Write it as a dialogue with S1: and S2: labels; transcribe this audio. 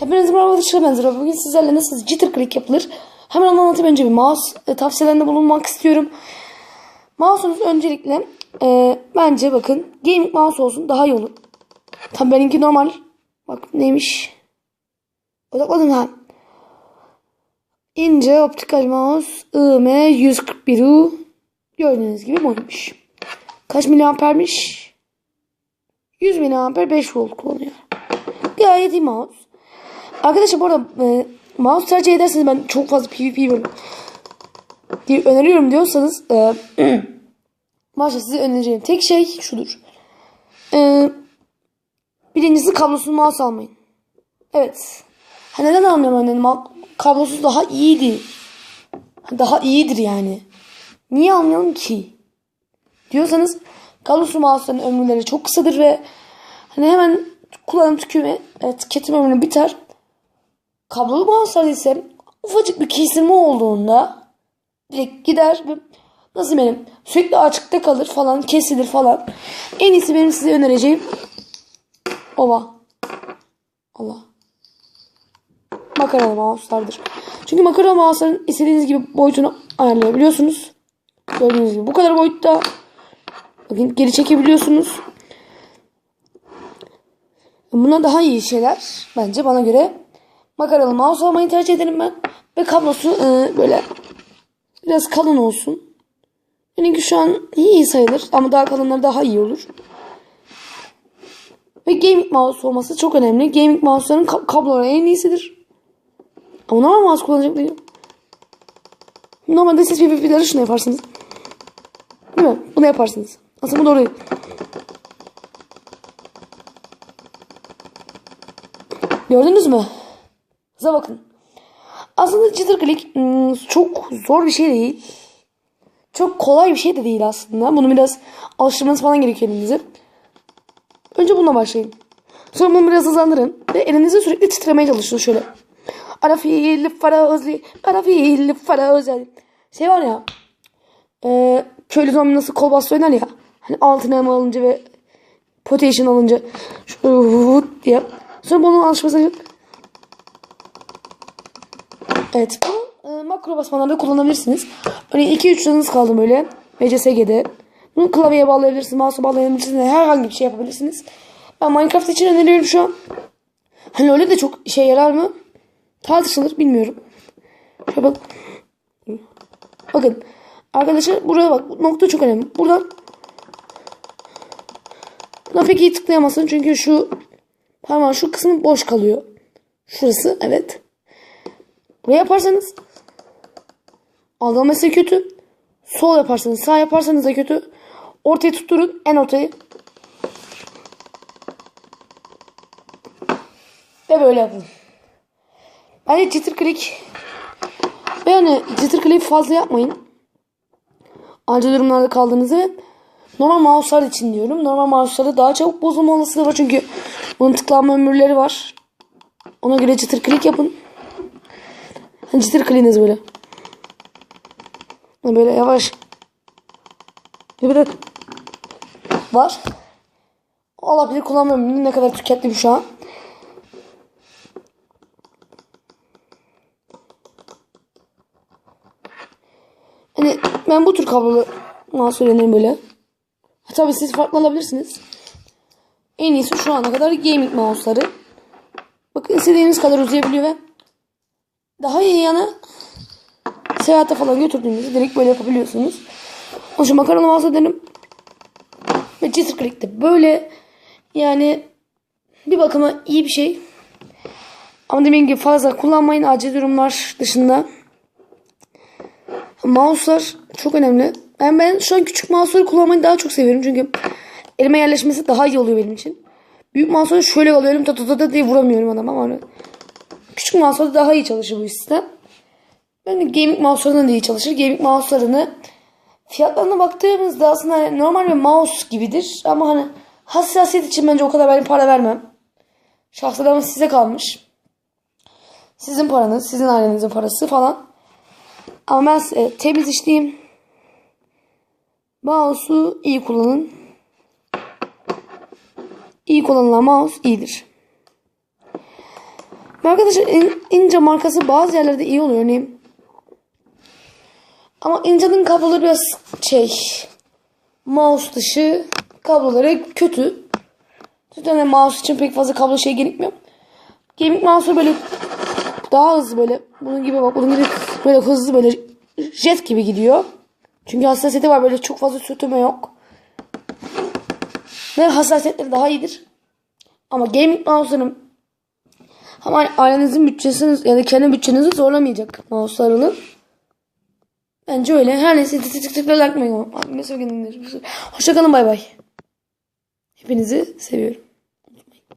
S1: Hepinize merhaba Dışarı Benzer. Bugün sizlerle nasıl jitter click yapılır hemen onu anlatayım önce bir mouse e, tavsiyelerinde bulunmak istiyorum. Mouse'unuz öncelikle e, bence bakın gaming mouse olsun daha iyi olur. Tabii benimki normal. Bak neymiş. Odakladın ha. İnce optikal mouse IM141U gördüğünüz gibi buymuş. Kaç miliampermiş? 100 miliamper 5 volt kullanıyor. Gayet iyi mouse. Arkadaşlar bu arada e, mouse tercih ederseniz ben çok fazla PvP böyle diye öneriyorum diyorsanız e, başta size önereceğim tek şey şudur. E, birincisi kablosuz mouse almayın. Evet. Ha, neden almıyorum annem? Kablosuz daha iyiydi. Daha iyidir yani. Niye almayalım ki? Diyorsanız kablosuz mouse'ların ömürleri çok kısadır ve hani hemen kullanım tükeme, e, tüketim ömrü biter. Kablolu mouse'larda ise ufacık bir kesilme olduğunda direkt gider ve nasıl benim sürekli açıkta kalır falan kesilir falan. En iyisi benim size önereceğim ova. Allah. Makaralı mouse'lardır. Çünkü makaralı mouse'ların istediğiniz gibi boyutunu ayarlayabiliyorsunuz. Gördüğünüz gibi bu kadar boyutta. Bakın geri çekebiliyorsunuz. Bunlar daha iyi şeyler bence bana göre. Makaralı mouse almayı tercih ederim ben. Ve kablosu e, böyle biraz kalın olsun. Benimki şu an iyi sayılır ama daha kalınları daha iyi olur. Ve gaming mouse olması çok önemli. Gaming mouse'ların ka- kabloları en iyisidir. Ama normal mouse kullanacak değilim. Normalde siz PvP'leri şunu yaparsınız. Değil mi? Bunu yaparsınız. Aslında bu doğru değil. Gördünüz mü? Size bakın. Aslında jitter click hmm, çok zor bir şey değil. Çok kolay bir şey de değil aslında. Bunu biraz alıştırmanız falan gerekiyor elinize. Önce bununla başlayın. Sonra bunu biraz hızlandırın. Ve elinizi sürekli titremeye çalışın şöyle. Ara fiil fara özli. Ara fiil fara özli. Şey var ya. E, köylü zombi nasıl kol bastı oynar ya. Hani altına elma alınca ve potation alınca. Şu diye. Sonra bunun alışması Evet bu e, makro basmalarda kullanabilirsiniz. Örneğin 2-3 canınız kaldı böyle. VCSG'de. Bunu klavyeye bağlayabilirsiniz. Mouse'a bağlayabilirsiniz. Herhangi bir şey yapabilirsiniz. Ben Minecraft için öneriyorum şu an. Hani öyle de çok işe yarar mı? Tartışılır bilmiyorum. Şöyle bak. Bakın. Arkadaşlar buraya bak. Nokta çok önemli. Buradan Buna pek iyi tıklayamazsın çünkü şu parmağın şu kısmı boş kalıyor. Şurası evet. Buraya yaparsanız algılaması kötü. Sol yaparsanız sağ yaparsanız da kötü. Ortayı tutturun en ortayı. Ve böyle yapın. Bence jitter click ve yani jitter click fazla yapmayın. Acil durumlarda kaldığınızda ve normal mouse'lar için diyorum. Normal mouse'larda daha çabuk bozulma olasılığı var çünkü bunun tıklanma ömürleri var. Ona göre jitter click yapın. Jitter click'iniz böyle. Böyle yavaş. Böyle var. Olabilir kullanmıyorum. Ne kadar tükettim şu an. Hani ben bu tür kablolu mouse öğrenirim böyle. Tabii siz farklı alabilirsiniz. En iyisi şu ana kadar gaming mouse'ları. Bakın istediğiniz kadar uzayabiliyor ve daha iyi yanı seyahate falan götürdüğünüzde direkt böyle yapabiliyorsunuz. O şu makarna mouse dedim. Ve jitter click'te böyle yani bir bakıma iyi bir şey. Ama dediğim gibi fazla kullanmayın acil durumlar dışında. Mouse'lar çok önemli. Ben, ben şu an küçük mouse'ları kullanmayı daha çok seviyorum. Çünkü elime yerleşmesi daha iyi oluyor benim için. Büyük mouse'ları şöyle alıyorum. Ta ta diye vuramıyorum adama ama küçük mouse'larda daha iyi çalışır bu sistem. De gaming mouse'larından da iyi çalışır. Gaming mouse'larını fiyatlarına baktığımızda aslında hani normal bir mouse gibidir. Ama hani hassasiyet için bence o kadar ben para vermem. Şahsen ama size kalmış. Sizin paranız, sizin ailenizin parası falan. Ama ben e, temiz işleyeyim. Mouse'u iyi kullanın. İyi kullanılan mouse iyidir. Arkadaşlar in- ince markası bazı yerlerde iyi oluyor. Örneğin ama Inca'nın kabloları biraz şey mouse dışı kabloları kötü. Zaten de mouse için pek fazla kablo şey gerekmiyor. Gaming mouse'u böyle daha hızlı böyle bunun gibi bak bunun gibi böyle hızlı böyle jet gibi gidiyor. Çünkü hassasiyeti var böyle çok fazla sürtünme yok. Ve hassasiyetleri daha iyidir. Ama gaming mouse'ların ama ailenizin bütçesini ya da kendi bütçenizi zorlamayacak mouse'larını. Bence öyle. Her neyse tık tık tık unutmayın. Hoşçakalın bay bay. Hepinizi seviyorum.